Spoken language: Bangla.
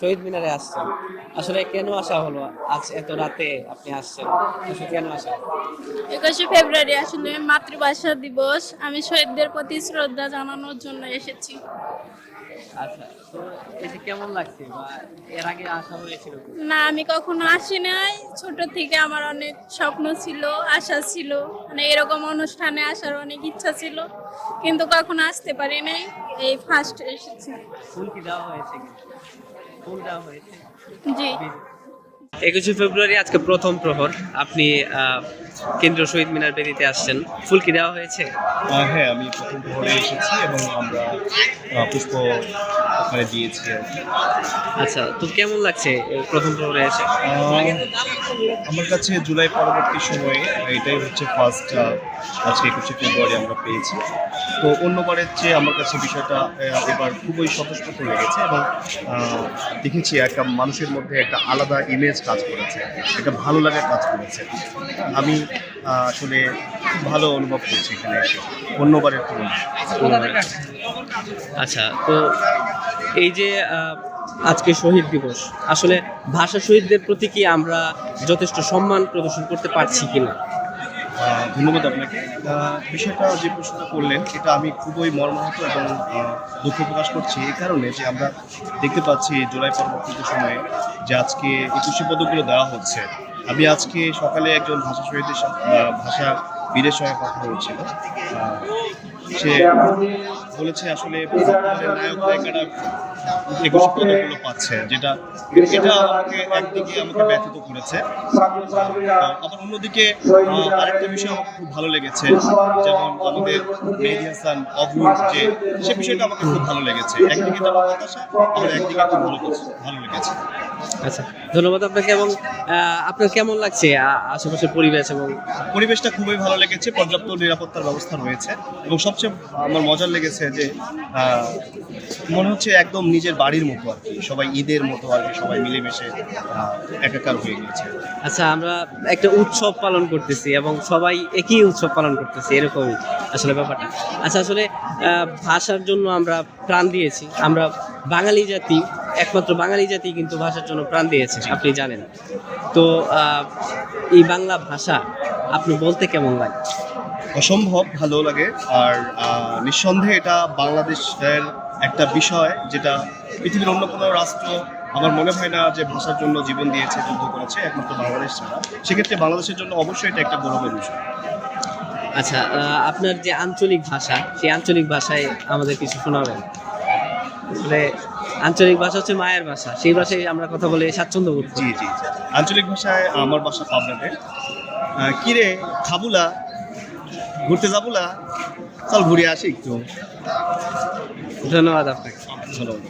শহীদ মিনারে আসছেন। আসলে কেন আসা হলো? আজ এত রাতে আপনি আসছেন। আসলে কেন আসা একুশে ফেব্রুয়ারি আসলে মাতৃভাষা দিবস। আমি শহীদদের প্রতি শ্রদ্ধা জানানোর জন্য এসেছি। আচ্ছা তো এসে কেমন লাগছে? বা এর আগে আসা হয়েছিল না আমি কখনো আসি নাই। ছোট থেকে আমার অনেক স্বপ্ন ছিল আশা ছিল। মানে এরকম অনুষ্ঠানে আসার অনেক ইচ্ছা ছিল। কিন্তু কখনো আসতে পারি নাই। এই ফার্স্ট এসেছি। ফুল কি দেওয়া হয়েছে কি? ফুল দেওয়া হয়েছে। জি। একুশে ফেব্রুয়ারি আজকে প্রথম প্রহর। আপনি আহ, কেন্দ্রীয় শহীদ মিনার বেদিতে আসছেন। ফুল কি দেওয়া হয়েছে? হ্যাঁ আমি প্রথম প্রহরে এসেছি এবং আমরা পুষ্প ওখানে দিয়েছি। আর কি। আচ্ছা তো কেমন লাগছে প্রথম প্রহরে এসে? আমার কাছে জুলাই পরবর্তী সময়ে এটাই হচ্ছে ফার্স্ট আজকে একুশে ফেব্রুয়ারি আমরা পেয়েছি। তো অন্যবারের চেয়ে আমার কাছে বিষয়টা এবার খুবই স্বতঃস্ফূর্ত লেগেছে এবং দেখেছি একটা মানুষের মধ্যে একটা আলাদা ইমেজ কাজ করেছে একটা ভালো লাগার কাজ করেছে। আমি আসলে খুব ভালো অনুভব করছি এখানে এসে। অন্যবারের তুলনায়। আচ্ছা তো এই যে আজকে শহীদ দিবস, আসলে ভাষা শহীদদের প্রতি কি আমরা যথেষ্ট সম্মান প্রদর্শন করতে পারছি কিনা? ধন্যবাদ আপনাকে। বিষয়টা যে প্রশ্নটা করলেন, এটা আমি খুবই মর্মাহত এবং দুঃখ প্রকাশ করছি এই কারণে যে আমরা দেখতে পাচ্ছি জুলাই পরবর্তী সময়ে যে আজকে একুশে পদকগুলো দেওয়া হচ্ছে। আমি আজকে সকালে একজন ভাষা শহীদের ভাষা বীরের সঙ্গে কথা হয়েছিল। সে বলেছে আসলে নায়ক নায়িকারা একুশে পদকগুলো পাচ্ছে, যেটা এটা আমাকে একদিকে আমাকে ব্যথিত করেছে। আবার অন্যদিকে আরেকটা বিষয় আমার খুব ভালো লেগেছে, যেমন আমাদের মেহেদি হাসান যে সে বিষয়টা আমাকে খুব ভালো লেগেছে। একদিকে যেমন হতাশা, আবার একদিকে খুব ভালো ভালো লেগেছে। আচ্ছা ধন্যবাদ আপনাকে এবং আপনার কেমন লাগছে আশেপাশের পরিবেশ এবং পরিবেশটা খুবই ভালো লেগেছে পর্যাপ্ত নিরাপত্তার ব্যবস্থা রয়েছে এবং সবচেয়ে আমার মজার লেগেছে যে মনে হচ্ছে একদম নিজের বাড়ির মতো আর কি সবাই ঈদের মতো আর কি সবাই মিলেমিশে একাকার হয়ে গিয়েছে। আচ্ছা আমরা একটা উৎসব পালন করতেছি এবং সবাই একই উৎসব পালন করতেছি এরকমই আসলে ব্যাপারটা। আচ্ছা আসলে ভাষার জন্য আমরা প্রাণ দিয়েছি। আমরা বাঙালি জাতি একমাত্র বাঙালি জাতি কিন্তু ভাষার জন্য প্রাণ দিয়েছে আপনি জানেন। তো এই বাংলা ভাষা আপনি বলতে কেমন লাগে? অসম্ভব ভালো লাগে আর নিঃসন্দেহে এটা বাংলাদেশের একটা বিষয় যেটা পৃথিবীর অন্য কোনো রাষ্ট্র আমার মনে হয় না যে ভাষার জন্য জীবন দিয়েছে যুদ্ধ করেছে একমাত্র বাংলাদেশ ছাড়া। সেক্ষেত্রে বাংলাদেশের জন্য অবশ্যই এটা একটা গৌরবের বিষয়। আচ্ছা আপনার যে আঞ্চলিক ভাষা সেই আঞ্চলিক ভাষায় আমাদের কিছু শোনাবেন। আসলে আঞ্চলিক ভাষা হচ্ছে মায়ের ভাষা। সেই ভাষায় আমরা কথা বলে স্বাচ্ছন্দ্য বোধ জি জি আঞ্চলিক ভাষায় আমার বাসা পাবনাতে। কিরে খাবুলা? ঘুরতে যাবুলা? চল ঘুরে আসি একটু। ধন্যবাদ আপনাকে। ধন্যবাদ